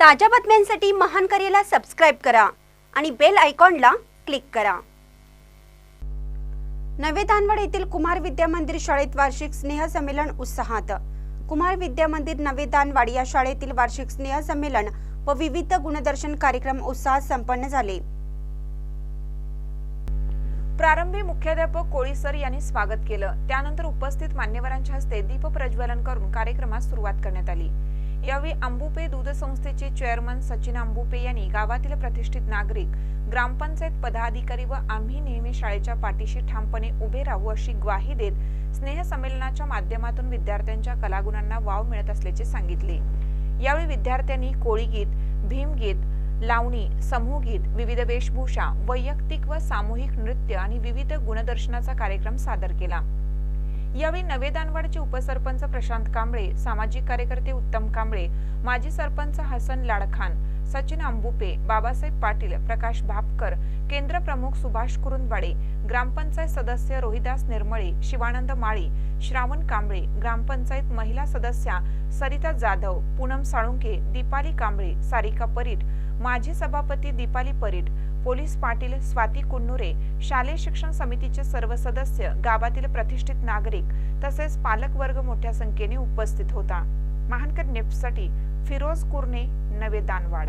ताज्या बातम्यांसाठी महान करेला सबस्क्राईब करा आणि बेल आयकॉनला क्लिक करा. नवे दानवड येथील कुमार विद्या मंदिर शाळेत वार्षिक स्नेहसंमेलन उत्साहात. कुमार विद्या मंदिर नवे दानवाड या शाळेतील वार्षिक स्नेहसंमेलन व विविध गुणदर्शन कार्यक्रम उत्साहात संपन्न झाले. प्रारंभी मुख्याध्यापक कोळी सर यांनी स्वागत केलं. त्यानंतर उपस्थित मान्यवरांच्या हस्ते दीप प्रज्वलन करून कार्यक्रमास सुरुवात करण्यात आली. यावेळी आंबुपे दूध संस्थेचे चेअरमन सचिन आंबुपे यांनी गावातील प्रतिष्ठित नागरिक ग्रामपंचायत पदाधिकारी व आम्ही नेहमी शाळेच्या पाठीशी ठामपणे उभे राहू अशी ग्वाही देत स्नेहसंमेलनाच्या माध्यमातून विद्यार्थ्यांच्या कलागुणांना वाव मिळत असल्याचे सांगितले. यावेळी विद्यार्थ्यांनी कोळीगीत भीमगीत लावणी समूहगीत विविध वेशभूषा वैयक्तिक व सामूहिक नृत्य आणि विविध गुणदर्शनाचा कार्यक्रम सादर केला. यावेळी नवे दानवाडचे उपसरपंच प्रशांत कांबळे सामाजिक कार्यकर्ते उत्तम कांबळे माजी सरपंच हसन लाडखान सचिन अंबुपे बाबासाहेब पाटील प्रकाश भापकर केंद्र प्रमुख सुभाष कुरुंदवाडे ग्रामपंचायत सदस्य रोहिदास निर्मळे शिवानंद माळी श्रावण कांबळे ग्रामपंचायत महिला सदस्या सरिता जाधव पूनम साळुंके दीपाली कांबळे सारिका परीट माजी सभापती दीपाली परीट पोलीस पाटील स्वाती कुन्नुरे शालेय शिक्षण समितीचे सर्व सदस्य गावातील प्रतिष्ठित नागरिक तसेच पालक वर्ग मोठ्या संख्येने उपस्थित होता. महानकर नेप्टसाठी फिरोज कुर्णे नवे दानवाड.